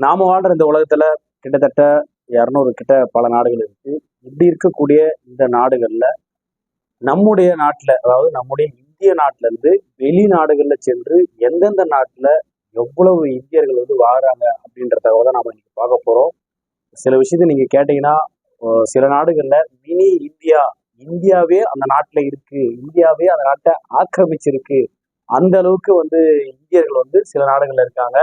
நாம வாழ்ற இந்த உலகத்துல கிட்டத்தட்ட இரநூறு கிட்ட பல நாடுகள் இருக்கு. இப்படி இருக்கக்கூடிய இந்த நாடுகள்ல நம்முடைய நாட்டுல அதாவது நம்முடைய இந்திய நாட்டுல இருந்து வெளிநாடுகள்ல சென்று எந்தெந்த நாட்டுல எவ்வளவு இந்தியர்கள் வந்து வாழ்றாங்க அப்படின்ற தகவலை தான் நாம இன்னைக்கு பார்க்க போறோம். சில விஷயத்தை நீங்க கேட்டீங்கன்னா சில நாடுகள்ல மினி இந்தியா இந்தியாவே அந்த நாட்டுல இருக்கு. இந்தியாவே அந்த நாட்டை ஆக்கிரமிச்சிருக்கு. அந்த அளவுக்கு வந்து இந்தியர்கள் வந்து சில நாடுகள்ல இருக்காங்க.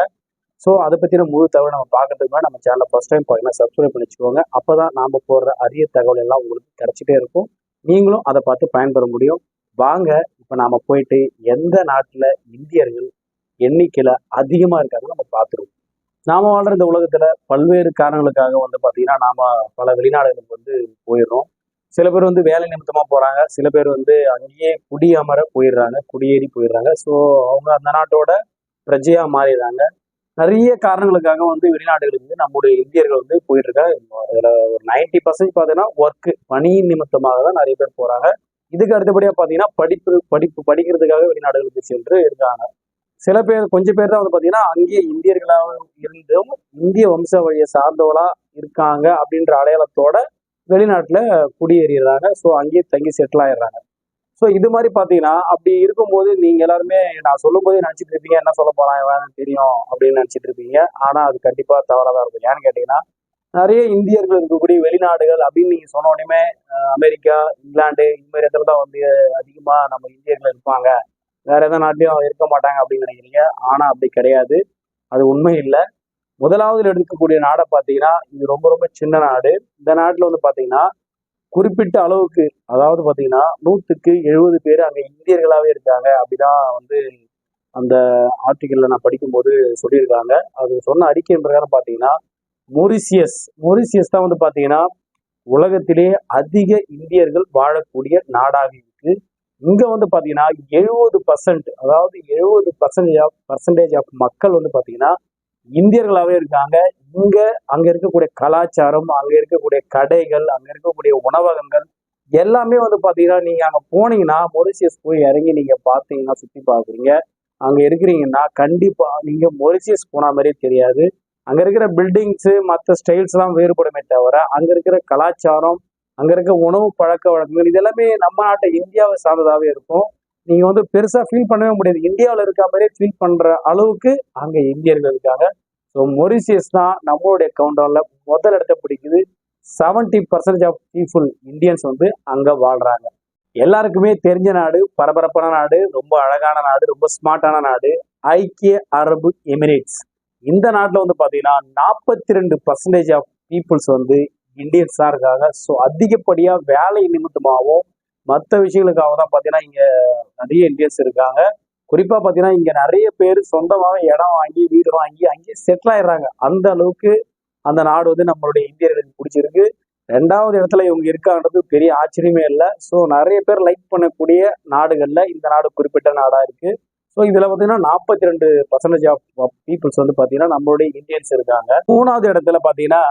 ஸோ அதை பற்றின முழு தகவல் நம்ம பார்க்கறதுக்கு நம்ம சேனலை ஃபஸ்ட் டைம் பார்த்தீங்கன்னா சப்ஸ்கிரைப் பண்ணி வச்சுக்கோங்க. அப்பதான் நாம் போடுற அரிய தகவல் எல்லாம் உங்களுக்கு கிடைச்சிட்டே இருக்கும். நீங்களும் அதை பார்த்து பயன்பெற முடியும். வாங்க இப்போ நாம் போயிட்டு எந்த நாட்டில் இந்தியர்கள் எண்ணிக்கையில் அதிகமாக இருக்காங்கன்னு நம்ம பார்த்துருவோம். நாம வாழ்ற இந்த உலகத்தில் பல்வேறு காரணங்களுக்காக வந்து பார்த்தீங்கன்னா நாம் பல வெளிநாடுகளுக்கு வந்து போயிடுறோம். சில பேர் வந்து வேலை நிமித்தமாக போகிறாங்க சில பேர் வந்து அங்கேயே குடியமர போயிடுறாங்க குடியேறி போயிடுறாங்க. ஸோ அவங்க அந்த நாட்டோட பிரஜையாக மாறிடுறாங்க. நிறைய காரணங்களுக்காக வந்து வெளிநாடுகளுக்கு வந்து நம்முடைய இந்தியர்கள் வந்து போயிட்டு இருக்காங்க அதுல ஒரு நைன்டி பர்சன்ட் பார்த்தீங்கன்னா ஒர்க்கு பணியின் நிமித்தமாக தான் நிறைய பேர் போறாங்க. இதுக்கு அடுத்தபடியா பார்த்தீங்கன்னா படிப்பு படிப்பு படிக்கிறதுக்காக வெளிநாடுகளுக்கு சென்று இருக்காங்க. சில பேர் கொஞ்சம் பேர் தான் வந்து பார்த்தீங்கன்னா அங்கேயே இந்தியர்களாக இருந்தும் இந்திய வம்ச வழியை சார்ந்தவளா இருக்காங்க அப்படின்ற அடையாளத்தோட வெளிநாட்டுல குடியேறிடுறாங்க. ஸோ அங்கேயே தங்கி செட்டில் ஆயிடுறாங்க. ஸோ இது மாதிரி பார்த்தீங்கன்னா அப்படி இருக்கும்போது நீங்க எல்லாருமே நான் சொல்லும் போதே நினச்சிட்டு இருப்பீங்க என்ன சொல்ல போறான் வேணும் தெரியும் அப்படின்னு நினச்சிட்டு இருப்பீங்க. ஆனா அது கண்டிப்பா தவறாக தான் இருக்கும். ஏன்னு கேட்டீங்கன்னா நிறைய இந்தியர்கள் இருக்கக்கூடிய வெளிநாடுகள் அப்படின்னு நீங்க சொன்ன உடனே அமெரிக்கா இங்கிலாந்து இந்த மாதிரி இடத்துல தான் வந்து அதிகமா நம்ம இந்தியர்கள் இருப்பாங்க. வேற எந்த நாட்டிலையும் இருக்க மாட்டாங்க அப்படின்னு நினைக்கிறீங்க. ஆனா அப்படி கிடையாது. அது உண்மை இல்லை. முதலாவது இருக்கக்கூடிய நாடை பார்த்தீங்கன்னா இது ரொம்ப ரொம்ப சின்ன நாடு. இந்த நாட்டில் வந்து பார்த்தீங்கன்னா குறிப்பிட்ட அளவுக்கு அதாவது பார்த்தீங்கன்னா நூற்றுக்கு எழுபது பேர் அங்கே இந்தியர்களாகவே இருக்காங்க. அப்படிதான் வந்து அந்த ஆர்டிக்கலில் நான் படிக்கும்போது சொல்லியிருக்காங்க. அது சொன்ன அறிக்கையின் பிரகாரம் பார்த்தீங்கன்னா மொரிசியஸ் மொரிசியஸ் தான் வந்து பார்த்தீங்கன்னா உலகத்திலே அதிக இந்தியர்கள் வாழக்கூடிய நாடாக இருக்கு. இங்கே வந்து பார்த்தீங்கன்னா எழுபது பர்சன்ட் அதாவது எழுபது பர்சன்டேஜ் ஆஃப் பர்சன்டேஜ் ஆஃப் மக்கள் வந்து பார்த்தீங்கன்னா இந்தியர்களாகவே இருக்காங்க. இங்க அங்க இருக்கக்கூடிய கலாச்சாரம் அங்க இருக்கக்கூடிய கடைகள் அங்க இருக்கக்கூடிய உணவகங்கள் எல்லாமே வந்து பாத்தீங்கன்னா நீங்க அங்க போனீங்கன்னா மொரிசியஸ் போய் இறங்கி நீங்க பார்த்தீங்கன்னா சுத்தி பாக்குறீங்க. அங்க இருக்கிறீங்கன்னா கண்டிப்பா நீங்க மொரிசியஸ் போன மாதிரியே தெரியாது. அங்க இருக்கிற பில்டிங்ஸ் மற்ற ஸ்டைல்ஸ் எல்லாம் வேறுபடுமே தவிர அங்க இருக்கிற கலாச்சாரம் அங்க இருக்க உணவு பழக்க வழக்கங்கள் இது எல்லாமே நம்ம நாட்டை இந்தியாவை சார்ந்ததாவே இருக்கும். நீங்க வந்து பெருசா ஃபீல் பண்ணவே முடியாது. இந்தியாவில் இருக்க மாதிரியே ஃபீல் பண்ற அளவுக்கு அங்க இந்தியர்கள் இருக்காங்க. ஸோ மொரிசியஸ் தான் நம்மளுடைய கவுண்டர்ல முதல் இடத்த பிடிக்குது. Seventy percentage of people Indians வந்து அங்க வாழ்றாங்க. எல்லாருக்குமே தெரிஞ்ச நாடு பரபரப்பான நாடு ரொம்ப அழகான நாடு ரொம்ப ஸ்மார்ட்டான நாடு ஐக்கிய அரபு எமிரேட்ஸ். இந்த நாட்டில் வந்து பார்த்தீங்கன்னா நாற்பத்தி ரெண்டு பர்சன்டேஜ் ஆஃப் பீப்புள்ஸ் வந்து இந்தியன்ஸ் தான் இருக்காங்க. ஸோ அதிகப்படியாக வேலை நிமித்தமாகவும் மற்ற விஷயங்களுக்காக தான் பார்த்தீங்கன்னா இங்கே நிறைய இந்தியன்ஸ் இருக்காங்க. குறிப்பாக பார்த்தீங்கன்னா இங்கே நிறைய பேர் சொந்தமாக இடம் வாங்கி வீடு வாங்கி அங்கேயே செட்டில் ஆயிடுறாங்க. அந்த அளவுக்கு அந்த நாடு வந்து நம்மளுடைய இந்தியர்களுக்கு பிடிச்சிருக்கு. ரெண்டாவது இடத்துல இவங்க இருக்கான்றது பெரிய ஆச்சரியமே இல்லை. ஸோ நிறைய பேர் லைக் பண்ணக்கூடிய நாடுகளில் இந்த நாடு குறிப்பிட்ட நாடாக இருக்கு. ஸோ இதில் பார்த்தீங்கன்னா நாற்பத்தி ரெண்டு பர்சன்டேஜ் ஆஃப் பீப்புள்ஸ் வந்து பார்த்தீங்கன்னா நம்மளுடைய இந்தியன்ஸ் இருக்காங்க. மூணாவது இடத்துல பார்த்தீங்கன்னா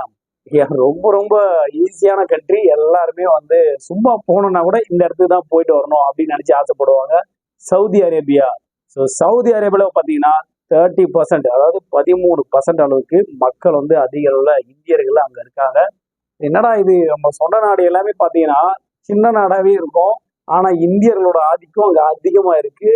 ரொம்ப ரொம்ப ஈஸியான கண்ட்ரி எல்லாருமே வந்து சும்மா போனோம்னா கூட இந்த இடத்துக்கு தான் போயிட்டு வரணும் அப்படின்னு நினச்சி ஆசைப்படுவாங்க. Saudi Arabia. ஸோ சவுதி அரேபியாவில் பார்த்தீங்கன்னா தேர்ட்டி பர்சன்ட் அதாவது பதிமூணு பர்சன்ட் அளவுக்கு மக்கள் வந்து அதிக அளவில் இந்தியர்கள் அங்கே இருக்காங்க. என்னடா இது? நம்ம சொன்ன நாடு எல்லாமே பார்த்தீங்கன்னா சின்ன நாடாகவே இருக்கும். ஆனால் இந்தியர்களோட ஆதிக்கம் அங்கே அதிகமாக இருக்கு.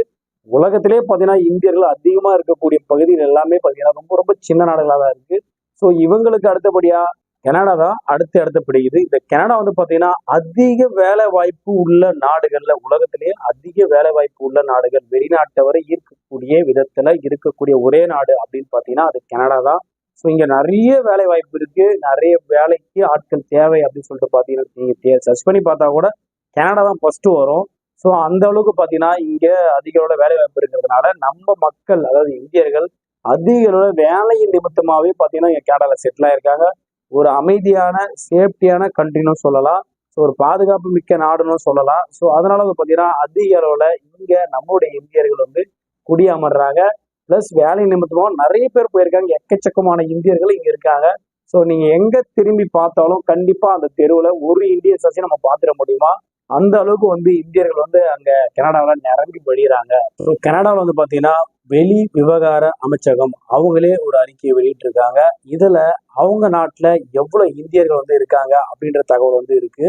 உலகத்திலே பார்த்தீங்கன்னா இந்தியர்கள் அதிகமாக இருக்கக்கூடிய பகுதிகள் எல்லாமே பார்த்தீங்கன்னா ரொம்ப ரொம்ப சின்ன நாடுகளாக தான் இருக்கு. ஸோ இவங்களுக்கு அடுத்தபடியாக கனடா தான் அடுத்து அடுத்து பிடிக்குது. இந்த கனடா வந்து பார்த்தீங்கன்னா அதிக வேலை வாய்ப்பு உள்ள நாடுகள்ல உலகத்திலேயே அதிக வேலை வாய்ப்பு உள்ள நாடுகள். வெளிநாட்டவரை ஈர்க்கக்கூடிய விதத்துல இருக்கக்கூடிய ஒரே நாடு அப்படின்னு பார்த்தீங்கன்னா அது கனடா தான். ஸோ இங்கே நிறைய வேலை வாய்ப்பு இருக்கு. நிறைய வேலைக்கு ஆட்கள் தேவை அப்படின்னு சொல்லிட்டு பார்த்தீங்கன்னா நீங்கள் சர்ச் பண்ணி பார்த்தா கூட கனடா தான் ஃபர்ஸ்ட் வரும். ஸோ அந்த அளவுக்கு பார்த்தீங்கன்னா இங்கே அதிக அளவுல வேலை வாய்ப்பு இருக்கிறதுனால நம்ம மக்கள் அதாவது இந்தியர்கள் அதிக அளவுல வேலையின் நிமித்தமாகவே பார்த்தீங்கன்னா இங்கே கனடாவில் செட்டில் ஆயிருக்காங்க. ஒரு அமைதியான சேஃப்டியான கண்ட்ரின்னு சொல்லலாம். ஸோ ஒரு பாதுகாப்பு மிக்க நாடுன்னு சொல்லலாம். ஸோ அதனால வந்து பார்த்தீங்கன்னா அதிக அளவில் இங்கே நம்மளுடைய இந்தியர்கள் வந்து குடியமர்றாங்க. ப்ளஸ் வேலை நிமித்தமாக நிறைய பேர் போயிருக்காங்க. எக்கச்சக்கமான இந்தியர்கள் இங்கே இருக்காங்க. ஸோ நீங்கள் எங்கே திரும்பி பார்த்தாலும் கண்டிப்பாக அந்த தெருவில் ஒரு இந்தியன்ஸாச்சும் நம்ம பார்த்துட முடியுமா? அந்த அளவுக்கு வந்து இந்தியர்கள் வந்து அங்க கனடாவில் நிரம்பி வழியிறாங்க ஸோ கனடாவில் வந்து பார்த்தீங்கன்னா வெளி விவகார அமைச்சகம் அவங்களே ஒரு அறிக்கையை வெளியிட்டிருக்காங்க. இதுல அவங்க நாட்டில் எவ்வளோ இந்தியர்கள் வந்து இருக்காங்க அப்படின்ற தகவல் வந்து இருக்கு.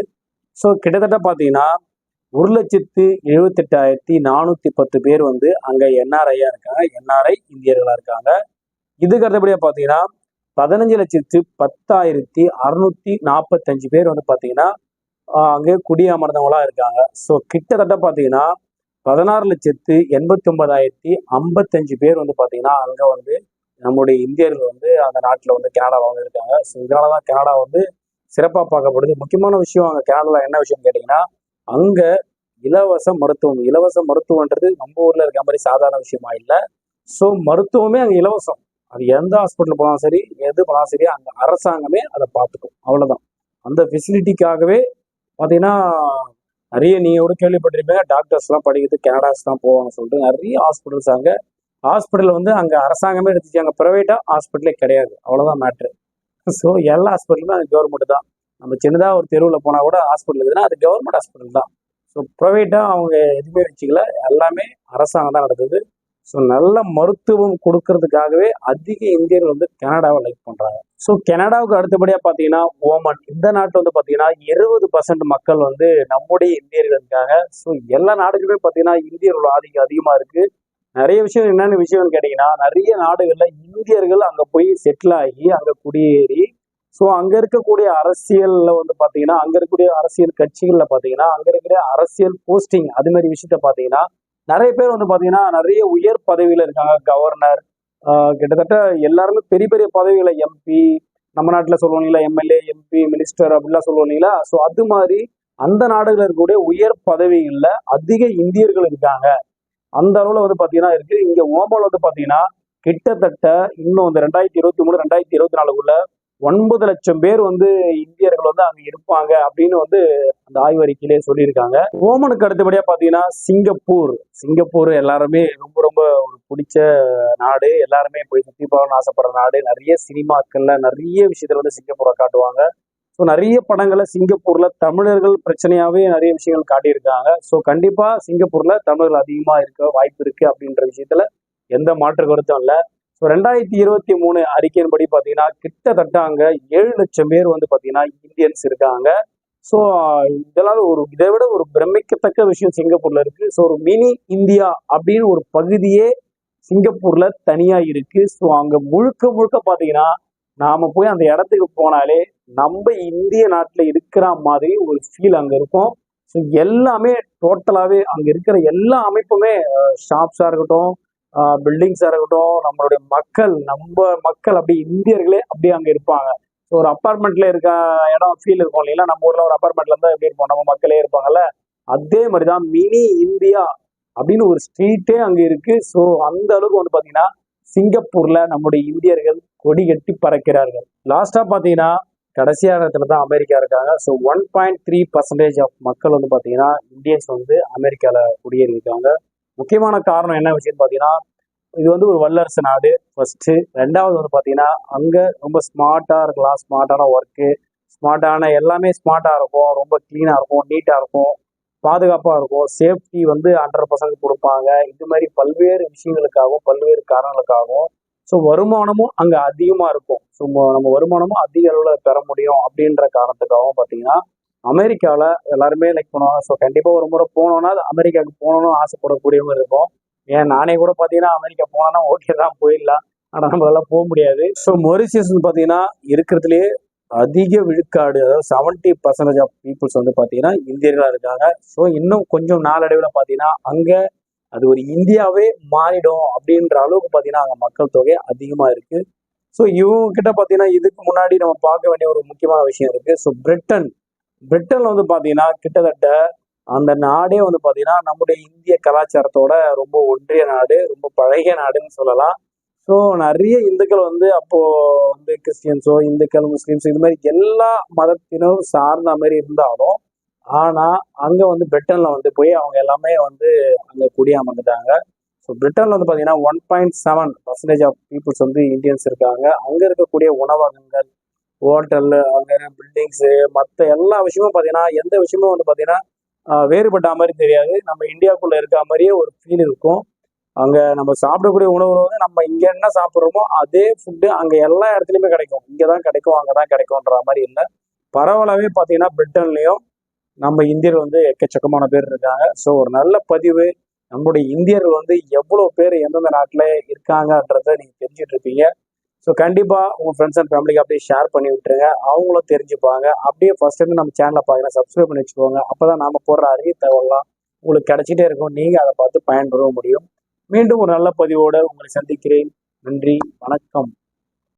ஸோ கிட்டத்தட்ட பார்த்தீங்கன்னா ஒரு லட்சத்து எழுபத்தெட்டாயிரத்தி நானூத்தி பத்து பேர் வந்து அங்க என்ஆர்ஐயா இருக்காங்க. என்ஆர்ஐ இந்தியர்களா இருக்காங்க. இதுக்கு அடுத்தபடியா பார்த்தீங்கன்னா பதினஞ்சு லட்சத்து பத்தாயிரத்தி அறுநூத்தி நாற்பத்தஞ்சு பேர் வந்து பார்த்தீங்கன்னா அங்கே குடியமர்ந்தவங்களா இருக்காங்க. ஸோ கிட்டத்தட்ட பார்த்தீங்கன்னா பதினாறு லட்சத்து எண்பத்தி ஒன்பதாயிரத்தி ஐம்பத்தஞ்சு பேர் வந்து பார்த்தீங்கன்னா அங்கே வந்து நம்முடைய இந்தியர்கள் வந்து அந்த நாட்டில் வந்து கனடாவில் வந்து இருக்காங்க ஸோ இதனால தான் கனடா வந்து சிறப்பாக பார்க்கப்படுது. முக்கியமான விஷயம் அங்கே கனடாவில் என்ன விஷயம் கேட்டிங்கன்னா அங்கே இலவச மருத்துவம் இலவச மருத்துவன்றது நம்ம ஊரில் இருக்க மாதிரி சாதாரண விஷயமா இல்லை. ஸோ மருத்துவமே அங்கே இலவசம். அது எந்த ஹாஸ்பிட்டல் போனாலும் சரி எது போனாலும் சரி அங்கே அரசாங்கமே அதை பார்த்துக்கும். அவ்வளோதான் அந்த ஃபெசிலிட்டிக்காகவே பார்த்தீங்கன்னா நிறைய நீங்கள் கூட கேள்விப்பட்டிருப்பீங்க டாக்டர்ஸ்லாம் படிக்கிறது கனடாஸ் தான் போவாங்க சொல்லிட்டு நிறைய ஹாஸ்பிட்டல்ஸ் அங்கே. ஹாஸ்பிட்டல் வந்து அங்கே அரசாங்கமே எடுத்துச்சு அங்கே ப்ரைவேட்டாக ஹாஸ்பிட்டலே கிடையாது. அவ்வளோதான் மேட்ரு ஸோ எல்லா ஹாஸ்பிட்டலுமே அது கவர்மெண்ட் தான். நம்ம சின்னதாக ஒரு தெருவில் போனால் கூட ஹாஸ்பிட்டல் இருக்குதுன்னா அது கவர்மெண்ட் ஹாஸ்பிட்டல் தான். ஸோ ப்ரைவேட்டாக அவங்க எதுவுமே வச்சுக்கல. எல்லாமே அரசாங்கம் தான் நடக்குது ஸோ நல்ல மருத்துவம் கொடுக்கறதுக்காகவே அதிக இந்தியர்கள் வந்து கனடாவை லைக் பண்ணுறாங்க ஸோ கனடாவுக்கு அடுத்தபடியாக பார்த்தீங்கன்னா ஓமன் இந்த நாட்டில் வந்து பார்த்தீங்கன்னா இருபது பர்சன்ட் மக்கள் வந்து நம்முடைய இந்தியர்களுக்காக ஸோ எல்லா நாடுகளுமே பார்த்தீங்கன்னா இந்தியர்களோட ஆதிக்கம் அதிகமாக இருக்குது நிறைய விஷயம் என்னென்ன விஷயம்னு கேட்டிங்கன்னா நிறைய நாடுகளில் இந்தியர்கள் அங்கே போய் செட்டில் ஆகி அங்கே குடியேறி ஸோ அங்கே இருக்கக்கூடிய அரசியலில் வந்து பார்த்தீங்கன்னா அங்கே இருக்கக்கூடிய அரசியல் கட்சிகளில் பார்த்தீங்கன்னா அங்கே இருக்கிற அரசியல் போஸ்டிங் அது மாதிரி விஷயத்த பார்த்தீங்கன்னா நிறைய பேர் வந்து பார்த்தீங்கன்னா நிறைய உயர் பதவியில் இருக்காங்க. கவர்னர் கிட்டத்தட்ட எல்லாருமே பெரிய பெரிய பதவிகளை எம்பி நம்ம நாட்டில் சொல்லுவோம் இல்லைங்களா எம்எல்ஏ எம்பி மினிஸ்டர் அப்படிலாம் சொல்லுவோம் இல்லைங்களா? ஸோ அது மாதிரி அந்த நாடுகளில் இருக்கக்கூடிய உயர் பதவிகளில் அதிக இந்தியர்கள் இருக்காங்க. அந்த அளவில் வந்து பார்த்தீங்கன்னா இருக்கு. இங்கே ஓமல் வந்து பார்த்தீங்கன்னா கிட்டத்தட்ட இன்னும் இந்த ரெண்டாயிரத்தி இருபத்தி மூணு ரெண்டாயிரத்தி இருபத்தி நாலுக்குள்ள ஒன்பது லட்சம் பேர் வந்து இந்தியர்கள் வந்து அங்க இருப்பாங்க அப்படின்னு வந்து அந்த ஆய்வறிக்கையிலே சொல்லியிருக்காங்க. ஓமனுக்கு அடுத்தபடியா பாத்தீங்கன்னா சிங்கப்பூர். சிங்கப்பூர் எல்லாருமே ரொம்ப ரொம்ப ஒரு பிடிச்ச நாடு. எல்லாருமே போய் சுத்தி பார்க்கணும்னு ஆசைப்படுற நாடு. நிறைய சினிமாக்கள்ல நிறைய விஷயத்துல வந்து சிங்கப்பூரை காட்டுவாங்க. ஸோ நிறைய படங்களை சிங்கப்பூர்ல தமிழர்கள் பிரச்சனையாவே நிறைய விஷயங்கள் காட்டியிருக்காங்க. ஸோ கண்டிப்பா சிங்கப்பூர்ல தமிழர்கள் அதிகமா இருக்க வாய்ப்பு இருக்கு அப்படின்ற விஷயத்துல எந்த மாற்று கருத்தும் இல்லை. ஸோ ரெண்டாயிரத்தி இருபத்தி மூணு அறிக்கையின்படி பார்த்தீங்கன்னா கிட்டத்தட்ட அங்கே ஏழு லட்சம் பேர் வந்து பார்த்தீங்கன்னா இந்தியன்ஸ் இருக்காங்க. ஸோ இதெல்லாம் ஒரு இதை விட ஒரு பிரமிக்கத்தக்க விஷயம் சிங்கப்பூர்ல இருக்கு. ஸோ ஒரு மினி இந்தியா அப்படின்னு ஒரு பகுதியே சிங்கப்பூர்ல தனியா இருக்கு. ஸோ அங்க முழுக்க முழுக்க பார்த்தீங்கன்னா நாம போய் அந்த இடத்துக்கு போனாலே நம்ம இந்திய நாட்டில் இருக்கிற மாதிரி ஒரு ஃபீல் அங்கே இருக்கும். ஸோ எல்லாமே டோட்டலாகவே அங்கே இருக்கிற எல்லா அமைப்புமே ஷாப்ஸாக இருக்கட்டும் பில்டிங்ஸாக இருக்கட்டும் நம்மளுடைய மக்கள் நம்ம மக்கள் அப்படி இந்தியர்களே அப்படியே அங்கே இருப்பாங்க. ஸோ ஒரு அப்பார்ட்மெண்ட்ல இருக்க இடம் ஃபீல் இருக்கும் இல்லைங்களா? நம்ம ஊர்ல ஒரு அப்பார்ட்மெண்ட்ல இருந்தா எப்படி இருப்போம்? நம்ம மக்களே இருப்பாங்கல்ல? அதே மாதிரி தான் மினி இந்தியா அப்படின்னு ஒரு ஸ்ட்ரீட்டே அங்கே இருக்கு. ஸோ அந்த அளவுக்கு வந்து பாத்தீங்கன்னா சிங்கப்பூர்ல நம்முடைய இந்தியர்கள் கொடி கட்டி பறக்கிறார்கள். லாஸ்டா பாத்தீங்கன்னா கடைசியா இடத்துல தான் அமெரிக்கா இருக்காங்க. So one point three percentage of மக்கள் வந்து பாத்தீங்கன்னா இந்தியன்ஸ் வந்து அமெரிக்கால குடியேறி இருக்காங்க முக்கியமான காரணம் என்ன விஷயம்னு பார்த்தீங்கன்னா இது வந்து ஒரு வல்லரசு நாடு ஃபர்ஸ்ட் ரெண்டாவது வந்து பார்த்தீங்கன்னா அங்கே ரொம்ப ஸ்மார்ட்டாக இருக்கலாம். ஸ்மார்ட்டான ஒர்க்கு ஸ்மார்ட்டான எல்லாமே ஸ்மார்ட்டாக இருக்கும். ரொம்ப க்ளீனாக இருக்கும் நீட்டாக இருக்கும் பாதுகாப்பாக இருக்கும். சேஃப்டி வந்து ஹண்ட்ரட் பர்சன்ட் கொடுப்பாங்க. இது மாதிரி பல்வேறு விஷயங்களுக்காகவும் பல்வேறு காரணங்களுக்காகவும் ஸோ வருமானமும் அங்கே அதிகமாக இருக்கும். ஸோ நம்ம வருமானமும் அதிக அளவில் பெற முடியும் அப்படின்ற காரணத்துக்காகவும் பார்த்தீங்கன்னா அமெரிக்காவில் எல்லாருமே லைக் பண்ணுவாங்க. ஸோ கண்டிப்பாக ஒரு முறை போனோம்னா அது அமெரிக்காவுக்கு போகணும்னு ஆசைப்படக்கூடியவங்க இருக்கும் ஏன் நானே கூட பார்த்தீங்கன்னா அமெரிக்கா போனோன்னா ஓகே தான் போயிடலாம். ஆனால் நம்மளால போக முடியாது. ஸோ மொரிசியஸ் பார்த்தீங்கன்னா இருக்கிறதுலே அதிக விழுக்காடு அதாவது செவன்ட்டி பர்சன்டேஜ் ஆஃப் பீப்புள்ஸ் வந்து பார்த்தீங்கன்னா இந்தியர்களாக இருக்காங்க. ஸோ இன்னும் கொஞ்சம் நாளடைவில் பார்த்தீங்கன்னா அங்கே அது ஒரு இந்தியாவே மாறிடும் அப்படின்ற அளவுக்கு பார்த்தீங்கன்னா அங்கே மக்கள் தொகை அதிகமாக இருக்குது ஸோ இவங்க கிட்ட பார்த்தீங்கன்னா இதுக்கு முன்னாடி நம்ம பார்க்க வேண்டிய ஒரு முக்கியமான விஷயம் இருக்குது ஸோ பிரிட்டன் பிரிட்டன்ல வந்து பார்த்தீங்கன்னா கிட்டத்தட்ட அந்த நாடே வந்து பார்த்தீங்கன்னா நம்முடைய இந்திய கலாச்சாரத்தோட ரொம்ப ஒன்றிய நாடு ரொம்ப பழகிய நாடுன்னு சொல்லலாம். ஸோ நிறைய இந்துக்கள் வந்து அப்போ வந்து கிறிஸ்டியன்ஸோ இந்துக்கள் முஸ்லீம்ஸ் இது மாதிரி எல்லா மதத்தினரும் சார்ந்த மாதிரி இருந்தாலும் ஆனா அங்க வந்து பிரிட்டன்ல வந்து போய் அவங்க எல்லாமே வந்து அங்க குடியமர்ந்துட்டாங்க. ஸோ பிரிட்டன்ல வந்து பாத்தீங்கன்னா one point seven percentage of peoples வந்து இந்தியன்ஸ் இருக்காங்க. அங்க இருக்கக்கூடிய உணவகங்கள் ஹோட்டல் அங்கே பில்டிங்ஸு மற்ற எல்லா விஷயமும் பார்த்தீங்கன்னா எந்த விஷயமும் வந்து பார்த்தீங்கன்னா வேறுபட்ட மாதிரி தெரியாது. நம்ம இந்தியாவுக்குள்ளே இருக்க மாதிரியே ஒரு ஃபீல் இருக்கும். அங்கே நம்ம சாப்பிடக்கூடிய உணவு வந்து நம்ம இங்கே என்ன சாப்பிட்றோமோ அதே ஃபுட்டு அங்கே எல்லா இடத்துலையுமே கிடைக்கும். இங்கே தான் கிடைக்கும் அங்கே தான் கிடைக்கும்ன்ற மாதிரி இல்லை. பரவலாகவே பார்த்தீங்கன்னா பிரிட்டன்லேயும் நம்ம இந்தியர்கள் வந்து எக்கச்சக்கமான பேர் இருக்காங்க. ஸோ ஒரு நல்ல பதிவு. நம்முடைய இந்தியர்கள் வந்து எவ்வளோ பேர் எந்தெந்த நாட்டில் இருக்காங்கன்றத நீங்கள் தெரிஞ்சுட்டு இருப்பீங்க. ஸோ கண்டிப்பாக உங்கள் ஃப்ரெண்ட்ஸ் அண்ட் ஃபேமிலிக்கு அப்படியே ஷேர் பண்ணி விட்டுருங்க. அவங்களும் தெரிஞ்சுப்பாங்க. அப்படியே ஃபர்ஸ்ட் டைம் நம்ம சேனலை பார்க்குறேன் சப்ஸ்கிரைப் பண்ணி வச்சுக்கோங்க. அப்போ தான் நம்ம போடுற அறிவு தகவலாம் உங்களுக்கு கிடைச்சிட்டே இருக்கும். நீங்கள் அதை பார்த்து பயன்பெற முடியும். மீண்டும் ஒரு நல்ல பதிவோடு உங்களை சந்திக்கிறேன். நன்றி வணக்கம்.